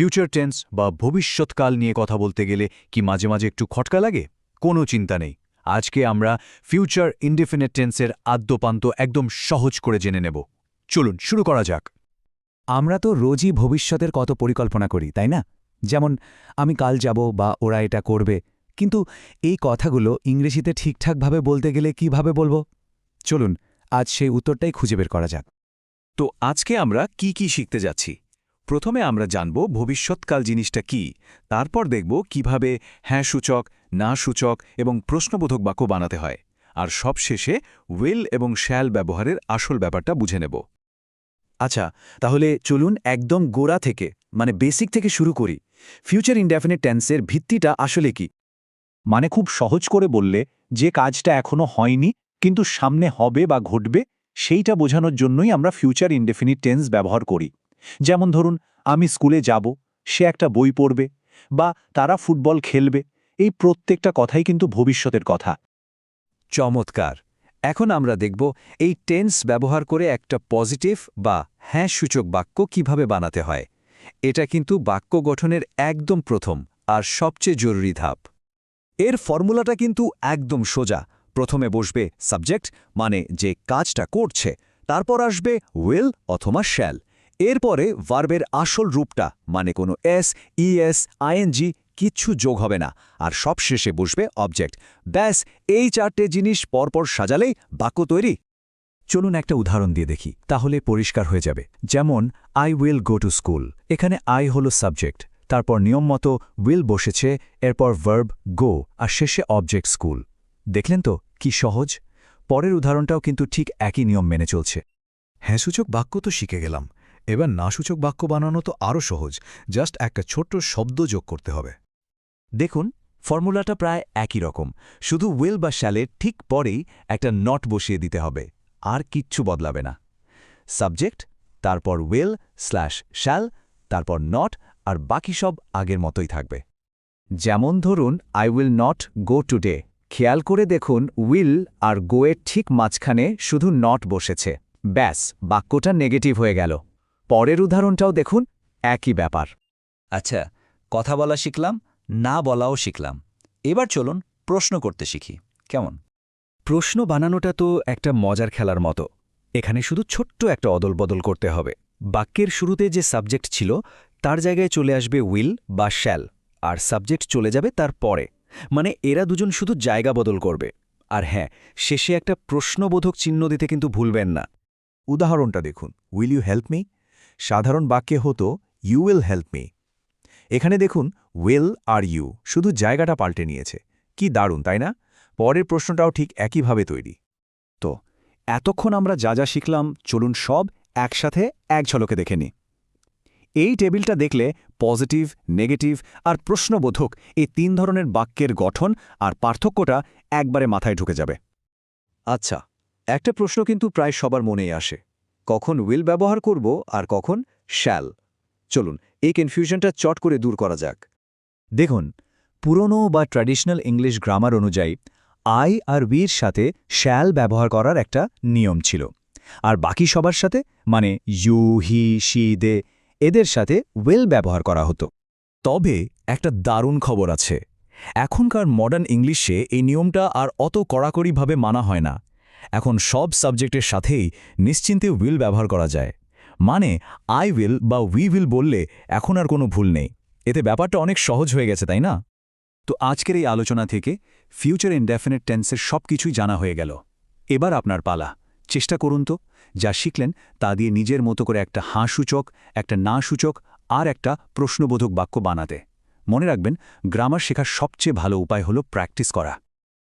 Future tense বা ভবিষ্যৎকাল নিয়ে কথা বলতে গেলে কি মাঝে মাঝে একটু খটকা লাগে? কোনো চিন্তা নেই। আজকে আমরা ফিউচার ইনডিফিনিট টেন্সের আদ্যপান্ত একদম সহজ করে জেনে নেব। চলুন, শুরু করা যাক। আমরা তো রোজই ভবিষ্যতের কত পরিকল্পনা করি, তাই না? যেমন, আমি কাল যাব বা ওরা এটা করবে, কিন্তু এই কথাগুলো ইংরেজিতে ঠিকঠাকভাবে বলতে গেলে কীভাবে বলব? চলুন, আজ সেই উত্তরটাই খুঁজে বের করা যাক। তো আজকে আমরা কি কি শিখতে যাচ্ছি? প্রথমে আমরা জানব ভবিষ্যৎকাল জিনিসটা কি, তারপর দেখব কীভাবে হ্যাঁ সূচক, না সূচক এবং প্রশ্নবোধক বাক্য বানাতে হয়। আর সবশেষে উইল এবং শ্যাল ব্যবহারের আসল ব্যাপারটা বুঝে নেব। আচ্ছা তাহলে চলুন একদম গোড়া থেকে মানে বেসিক থেকে শুরু করি। ফিউচার ইনডেফিনিট টেন্সের ভিত্তিটা আসলে কি? মানে খুব সহজ করে বললে, যে কাজটা এখনও হয়নি, কিন্তু সামনে হবে বা ঘটবে, সেইটা বোঝানোর জন্যই আমরা ফিউচার ইনডেফিনিট টেন্স ব্যবহার করি। যেমন ধরুন আমি স্কুলে যাব, সে একটা বই পড়বে বা তারা ফুটবল খেলবে, এই প্রত্যেকটা কথাই কিন্তু ভবিষ্যতের কথা। চমৎকার! এখন আমরা দেখব এই টেন্স ব্যবহার করে একটা পজিটিভ বা হ্যাঁ সূচক বাক্য কীভাবে বানাতে হয়। এটা কিন্তু বাক্য গঠনের একদম প্রথম আর সবচেয়ে জরুরি ধাপ। এর ফর্মুলাটা কিন্তু একদম সোজা। প্রথমে বসবে সাবজেক্ট মানে যে কাজটা করছে, তারপর আসবে উইল অথবা শ্যাল। এরপরে ভার্বের আসল রূপটা মানে কোনো এস ইএস আইএনজি কিচ্ছু যোগ হবে না। আর সবশেষে বসবে অবজেক্ট ব্যাস, এই চারটে জিনিস পরপর সাজালেই বাক্য তৈরি। চলুন একটা উদাহরণ দিয়ে দেখি, তাহলে পরিষ্কার হয়ে যাবে। যেমন I will go to school এখানে আই হল সাবজেক্ট তারপর নিয়ম মতো উইল বসেছে, এরপর ভার্ব গো আর শেষে অবজেক্ট স্কুল দেখলেন তো, কি সহজ? পরের উদাহরণটাও কিন্তু ঠিক একই নিয়ম মেনে চলছে। হ্যাঁ সূচক, বাক্য তো শিখে গেলাম। এবার নাসূচক বাক্য বানানো তো আরও সহজ, জাস্ট একটা ছোট্ট শব্দ যোগ করতে হবে। দেখুন, ফর্মুলাটা প্রায় একই রকম, শুধু উইল বা শ্যালের ঠিক পরেই একটা নট বসিয়ে দিতে হবে, আর কিচ্ছু বদলাবে না। সাবজেক্ট তারপর উইল স্ল্যাশ শ্যাল তারপর নট আর বাকি সব আগের মতোই থাকবে। যেমন ধরুন I will not go today খেয়াল করে দেখুন উইল আর গোয়ের ঠিক মাঝখানে শুধু নট বসেছে। ব্যাস, বাক্যটা নেগেটিভ হয়ে গেল। পরের উদাহরণটাও দেখুন একই ব্যাপার। আচ্ছা কথা বলা শিখলাম না বলাও শিখলাম। এবার চলুন প্রশ্ন করতে শিখি। কেমন? প্রশ্ন বানানোটা তো একটা মজার খেলার মতো। এখানে শুধু ছোট্ট একটা অদলবদল করতে হবে। বাক্যের শুরুতে যে সাবজেক্ট ছিল তার জায়গায় চলে আসবে উইল বা শ্যাল আর সাবজেক্ট চলে যাবে তার পরে। মানে এরা দুজন শুধু জায়গা বদল করবে। আর হ্যাঁ শেষে একটা প্রশ্নবোধক চিহ্ন দিতে কিন্তু ভুলবেন না। উদাহরণটা দেখুন উইল ইউ হেল্প মি? সাধারণ বাক্যে হতো ইউ উইল হেল্প মি এখানে দেখুন উইল আর ইউ শুধু জায়গাটা পাল্টে নিয়েছে। কি দারুণ, তাই না? পরের প্রশ্নটাও ঠিক একইভাবে তৈরি। তো, এতক্ষণ আমরা যা যা শিখলাম, চলুন সব একসাথে এক ঝলকে দেখে নি এই টেবিলটা দেখলে পজিটিভ, নেগেটিভ আর প্রশ্নবোধক এই তিন ধরনের বাক্যের গঠন আর পার্থক্যটা একবারে মাথায় ঢুকে যাবে। আচ্ছা একটা প্রশ্ন কিন্তু প্রায় সবার মনেই আসে। কখন উইল ব্যবহার করব আর কখন শ্যাল চলুন, এই কনফিউশনটা চট করে দূর করা যাক। দেখুন, পুরনো বা ট্র্যাডিশনাল ইংলিশ গ্রামার অনুযায়ী আই আর উইর সাথে শ্যাল ব্যবহার করার একটা নিয়ম ছিল। আর বাকি সবার সাথে মানে ইউ হি শি দে এদের সাথে উইল ব্যবহার করা হতো। তবে একটা দারুণ খবর আছে। এখনকার মডার্ন ইংলিশে এই নিয়মটা আর অত কড়াকড়িভাবে মানা হয় না। এখন সব সাবজেক্টের সাথেই নিশ্চিন্তে উইল ব্যবহার করা যায়। মানে আই উইল বা উই উইল বললে এখন আর কোনো ভুল নেই। এতে ব্যাপারটা অনেক সহজ হয়ে গেছে, তাই না? তো আজকের এই আলোচনা থেকে ফিউচার ইনডেফিনিট টেন্সের সব কিছুই জানা হয়ে গেল। এবার আপনার পালা। চেষ্টা করুন তো। যা শিখলেন তা দিয়ে নিজের মতো করে একটা হাঁ সূচক একটা না সূচক আর একটা প্রশ্নবোধক বাক্য বানাতে। মনে রাখবেন গ্রামার শেখার সবচেয়ে ভালো উপায় হল প্র্যাকটিস করা।